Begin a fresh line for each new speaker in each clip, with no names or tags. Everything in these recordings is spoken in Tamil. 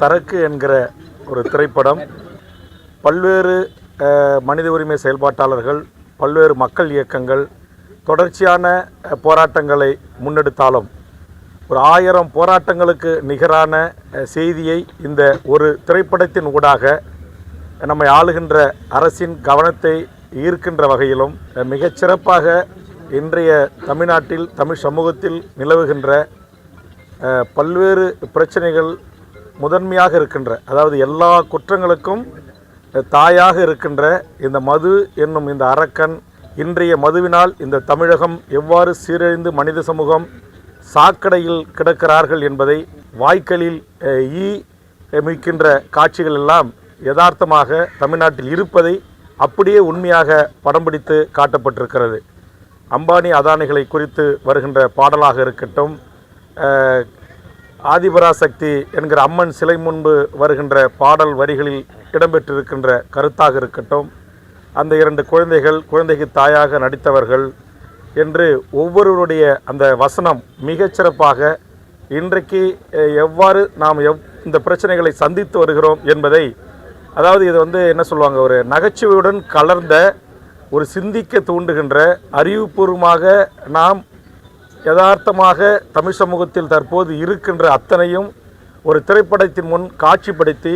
சரக்கு என்கிற ஒரு திரைப்படம். பல்வேறு மனித உரிமை செயல்பாட்டாளர்கள் பல்வேறு மக்கள் இயக்கங்கள் தொடர்ச்சியான போராட்டங்களை முன்னெடுத்தாலும் ஒரு ஆயிரம் போராட்டங்களுக்கு நிகரான செய்தியை இந்த ஒரு திரைப்படத்தின் ஊடாக நம்மை ஆளுகின்ற அரசின் கவனத்தை ஈர்க்கின்ற வகையிலும் மிகச்சிறப்பாக இன்றைய தமிழ்நாட்டில் தமிழ் சமூகத்தில் நிலவுகின்ற பல்வேறு பிரச்சனைகள் முதன்மையாக இருக்கின்ற அதாவது எல்லா குற்றங்களுக்கும் தாயாக இருக்கின்ற இந்த மது என்னும் இந்த அரக்கன் இன்றைய மதுவினால் இந்த தமிழகம் எவ்வாறு சீரழிந்து மனித சமூகம் சாக்கடையில் கிடக்கிறார்கள் என்பதை வாய்க்களில் ஈ மிக்கின்ற காட்சிகள் எல்லாம் யதார்த்தமாக தமிழ்நாட்டில் இருப்பதை அப்படியே உண்மையாக படம் பிடித்து காட்டப்பட்டிருக்கிறது. அம்பானி அதானிகளை குறித்து வருகின்ற பாடலாக இருக்கட்டும் ஆதிபராசக்தி என்கிற அம்மன் சிலை முன்பு வருகின்ற பாடல் வரிகளில் இடம்பெற்றிருக்கின்ற கருத்தாக இருக்கட்டும் அந்த இரண்டு குழந்தைகள் குழந்தைக்கு தாயாக நடித்தவர்கள் என்று ஒவ்வொருவருடைய அந்த வசனம் மிகச்சிறப்பாக இன்றைக்கு எவ்வாறு நாம் எவ் இந்த பிரச்சனைகளை சந்தித்து வருகிறோம் என்பதை அதாவது இது வந்து என்ன சொல்லுவாங்க ஒரு நகைச்சுவையுடன் கலர்ந்த ஒரு சிந்திக்க தூண்டுகின்ற அறிவுபூர்வமாக நாம் யதார்த்தமாக தமிழ் சமூகத்தில் தற்போது இருக்கின்ற அத்தனையும் ஒரு திரைப்படத்தின் முன் காட்சிப்படுத்தி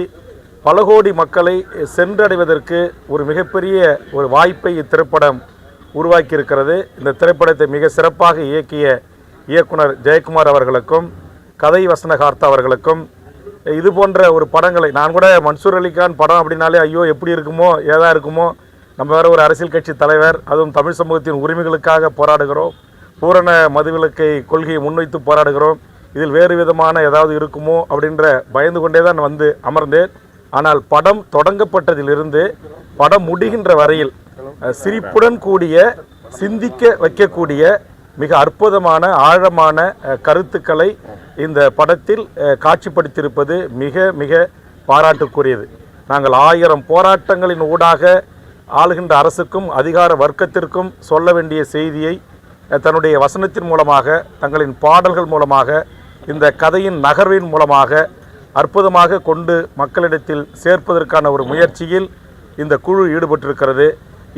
பல கோடி மக்களை சென்றடைவதற்கு ஒரு மிகப்பெரிய ஒரு வாய்ப்பை இத்திரைப்படம் உருவாக்கியிருக்கிறது. இந்த திரைப்படத்தை மிக சிறப்பாக இயக்கிய இயக்குனர் ஜெயக்குமார் அவர்களுக்கும் கதை வசனகார்த்தா அவர்களுக்கும் இது போன்ற ஒரு படங்களை நான் கூட மன்சூர் அலிகான் படம் அப்படின்னாலே ஐயோ எப்படி இருக்குமோ ஏதா இருக்குமோ நம்ம வேறு ஒரு அரசியல் கட்சி தலைவர் அதுவும் தமிழ் சமூகத்தின் உரிமைகளுக்காக போராடுகிறோம். பூரண மதுவிலக்கை கொள்கையை முன்வைத்து போராடுகிறோம். இதில் வேறு விதமான ஏதாவது இருக்குமோ அப்படின்ற பயந்து கொண்டே தான் வந்து அமர்ந்தேன். ஆனால் படம் தொடங்கப்பட்டதிலிருந்து படம் முடிகின்ற வரையில் சிரிப்புடன் கூடிய சிந்திக்க வைக்கக்கூடிய மிக அற்புதமான ஆழமான கருத்துக்களை இந்த படத்தில் காட்சிப்படுத்தியிருப்பது மிக மிக பாராட்டுக்குரியது. நாங்கள் ஆயிரம் போராட்டங்களின் ஊடாக ஆளுகின்ற அரசுக்கும் அதிகார வர்க்கத்திற்கும் சொல்ல வேண்டிய செய்தியை தன்னுடைய வசனத்தின் மூலமாக தங்களின் பாடல்கள் மூலமாக இந்த கதையின் நகர்வின் மூலமாக அற்புதமாக கொண்டு மக்களிடத்தில் சேர்ப்பதற்கான ஒரு முயற்சியில் இந்த குழு ஈடுபட்டிருக்கிறது.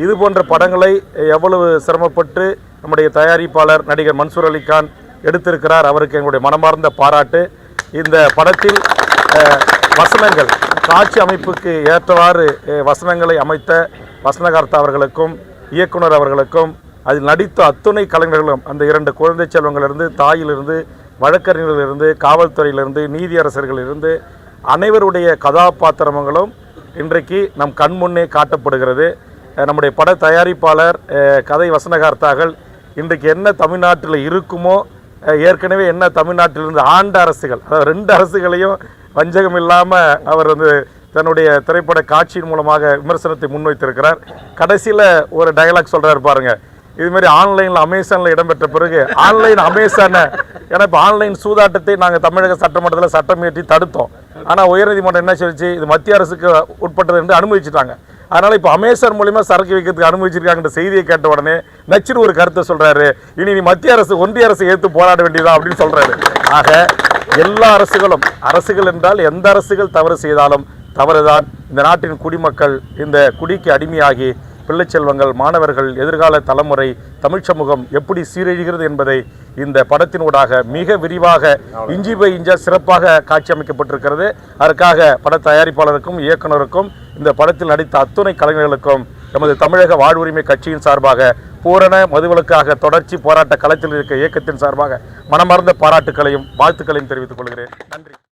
இது போன்ற படங்களை எவ்வளவு சிரமப்பட்டு நம்முடைய தயாரிப்பாளர் நடிகர் மன்சூர் அலிகான் எடுத்திருக்கிறார் அவருக்கு எங்களுடைய மனமார்ந்த பாராட்டு. இந்த படத்தில் வசனங்கள் காட்சி அமைப்புக்கு ஏற்றவாறு வசனங்களை அமைத்த வசனகார்த்தா அவர்களுக்கும் இயக்குனர் அவர்களுக்கும் அதில் நடித்த அத்துணை கலைஞர்களும் அந்த இரண்டு குழந்தை செல்வங்களிலிருந்து தாயிலிருந்து வழக்கறிஞர்களிலிருந்து காவல்துறையிலிருந்து நீதியரசர்களிலிருந்து அனைவருடைய கதாபாத்திரங்களும் இன்றைக்கு நம் கண் முன்னே காட்டப்படுகிறது. நம்முடைய பட தயாரிப்பாளர் கதை வசனகார்த்தாகள் இன்றைக்கு என்ன தமிழ்நாட்டில் இருக்குமோ ஏற்கனவே என்ன தமிழ்நாட்டிலிருந்து ஆண்ட அரசுகள் அதாவது ரெண்டு அரசுகளையும் வஞ்சகம் இல்லாமல் அவர் வந்து தன்னுடைய திரைப்பட காட்சியின் மூலமாக விமர்சனத்தை முன்வைத்திருக்கிறார். கடைசியில் ஒரு டயலாக் சொல்கிறார் பாருங்கள் இது மாதிரி ஆன்லைனில் அமேசானில் இடம்பெற்ற பிறகு ஆன்லைன் அமேசானை ஏன்னா இப்போ ஆன்லைன் சூதாட்டத்தை நாங்கள் தமிழக சட்டமன்றத்தில் சட்டம் இயற்றி தடுத்தோம். ஆனால் உயர்நீதிமன்றம் என்ன சொல்லிச்சு? இது மத்திய அரசுக்கு உட்பட்டது என்று அனுமதிச்சிட்டாங்க. அதனால் இப்போ அமேசான் மூலிமா சரக்கு வைக்கிறதுக்கு அனுமதிச்சிருக்காங்கன்ற செய்தியை கேட்ட உடனே நச்சுன்னு ஒரு கருத்தை சொல்கிறாரு இனி நீ மத்திய அரசு ஒன்றிய அரசு ஏற்று போராட வேண்டியதா அப்படின்னு சொல்கிறாரு ஆக எல்லா அரசுகளும் அரசுகள் என்றால் எந்த அரசுகள் தவறு செய்தாலும் தவறுதான். இந்த நாட்டின் குடிமக்கள் இந்த குடிக்கு அடிமையாகி பிள்ளை செல்வங்கள் மாணவர்கள் எதிர்கால தலைமுறை தமிழ்ச் சமூகம் எப்படி சீரழிகிறது என்பதை இந்த படத்தினூடாக மிக விரிவாக இஞ்சி பை இஞ்சா சிறப்பாக காட்சி அமைக்கப்பட்டிருக்கிறது அதற்காக பட தயாரிப்பாளருக்கும் இயக்குனருக்கும் இந்த படத்தில் நடித்த அத்துணை கலைஞர்களுக்கும் நமது தமிழக வாழ்வுரிமை கட்சியின் சார்பாக பூரண மதுவிலக்காக தொடர்ச்சி போராட்ட களத்தில் இருக்க இயக்கத்தின் சார்பாக மனமார்ந்த பாராட்டுக்களையும் வாழ்த்துக்களையும் தெரிவித்துக் கொள்கிறேன். நன்றி.